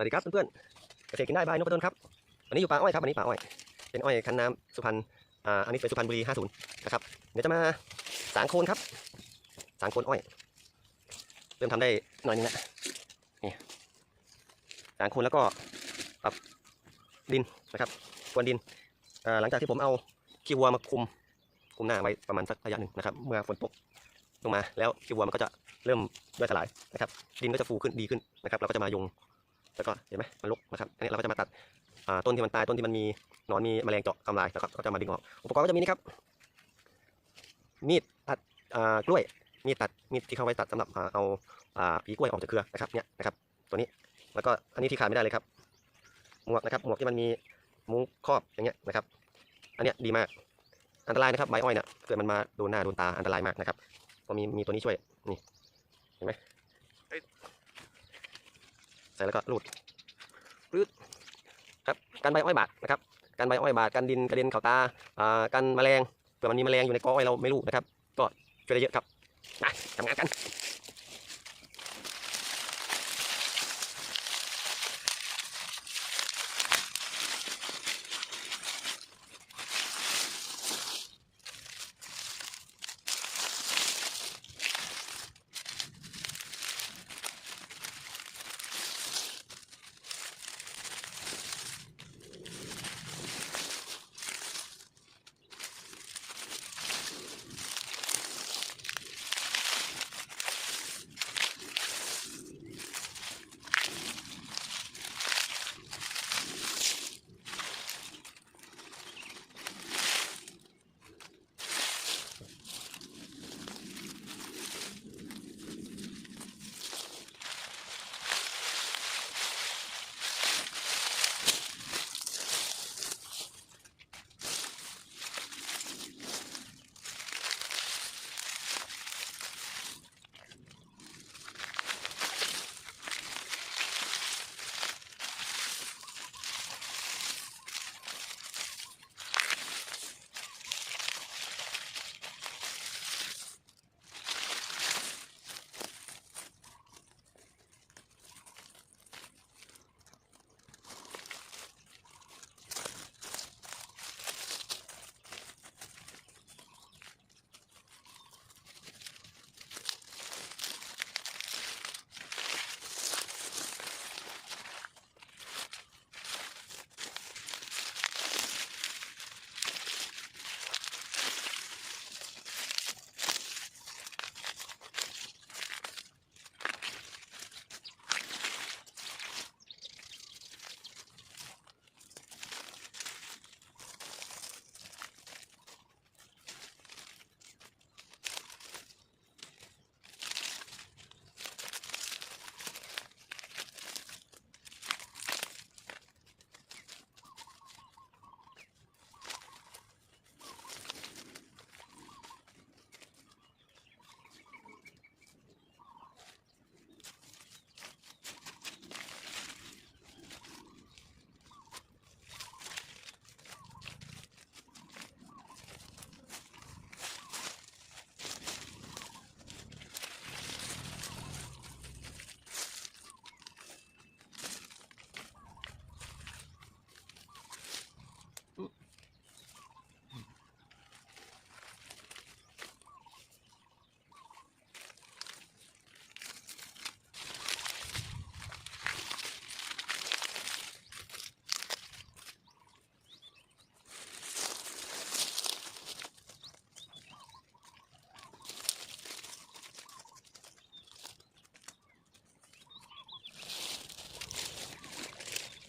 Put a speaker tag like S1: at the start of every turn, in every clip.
S1: วัสดีครับเพื่อนๆเกษตรกินได้บายนพดลครับวันนี้อยู่ป่าอ้อยครับวันนี้ป่าอ้อย เป็นอ้อยคันน้ำสุพรรณอ่าอันนี้เป็นสุพรรณบุรี50นะครับเดี๋ยวจะมาสางโคนครับ สางโคนอ้อย เริ่มทำได้หน่อยนึงแล้วนี่สางโคนแล้วก็ปรับดินนะครับกวนดินอ่าหลังจากที่ผมเอาขี้วัวมาคุมคุมหน้าไว้ประมาณสักระยะหนึ่งนะครับ เมื่อฝนตกลงมาแล้วขี้วัวมันก็จะเริ่มย่อยสลายนะครับ ดินก็จะฟูขึ้นดีขึ้นนะครับเราก็จะมายง แล้วก็เห็นไหมมันรกนะครับอันนี้เราก็จะมาตัดอ่าต้นที่มันตายต้นที่มันมีหนอนมีแมลงเจาะทำลายนะครับก็จะมาดึงออกอุปกรณ์ก็จะมีนี่ครับมีดตัดอ่ากล้วยมีดตัดมีดที่เขาไว้ตัดสำหรับอ่าเอาอ่าผีกล้วยออกจากเครือนะครับเนี่ยนะครับตัวนี้แล้วก็อันนี้ที่ขาดไม่ได้เลยครับ หมวกนะครับหมวกที่มันมีมุ้งครอบอย่างเงี้ยนะครับ อันเนี้ยดีมากอันตรายนะครับใบอ้อยเนี่ยเกิดมันมาโดนหน้าโดนตาอันตรายมากนะครับก็มีมีตัวนี้ช่วยนี่เห็นไหมเอ้ยใส่แล้วก็รูด ครับกันใบอ้อยบาดนะครับกันใบอ้อยบาดกันดินกระเด็นเข่าตาอ่ากันแมลงเผื่อมันมีแมลงอยู่ในกออ้อยเราไม่รู้นะครับ ก็ช่วยได้เยอะครับไปทำงานกัน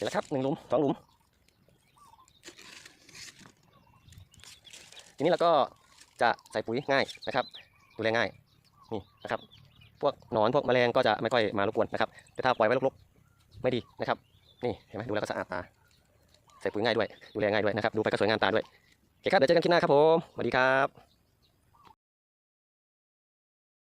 S1: แล้วครับหนึ่งหลุมสองหลุม ทีนี้เราก็จะใส่ปุ๋ยง่ายนะครับ ดูแลง่ายนี่นะครับ พวกหนอนพวกแมลงก็จะไม่ค่อยมารบกวนนะครับ แต่ถ้าปล่อยไว้รกๆไม่ดีนะครับ นี่เห็นไหมดูแล้วก็สะอาดตา ใส่ปุ๋ยง่ายด้วย ดูแลง่ายด้วยนะครับ ดูไปก็สวยงามตาด้วยโอเคครับเดี๋ยวเจอกันคลิปหน้าครับผมสวัสดีครับ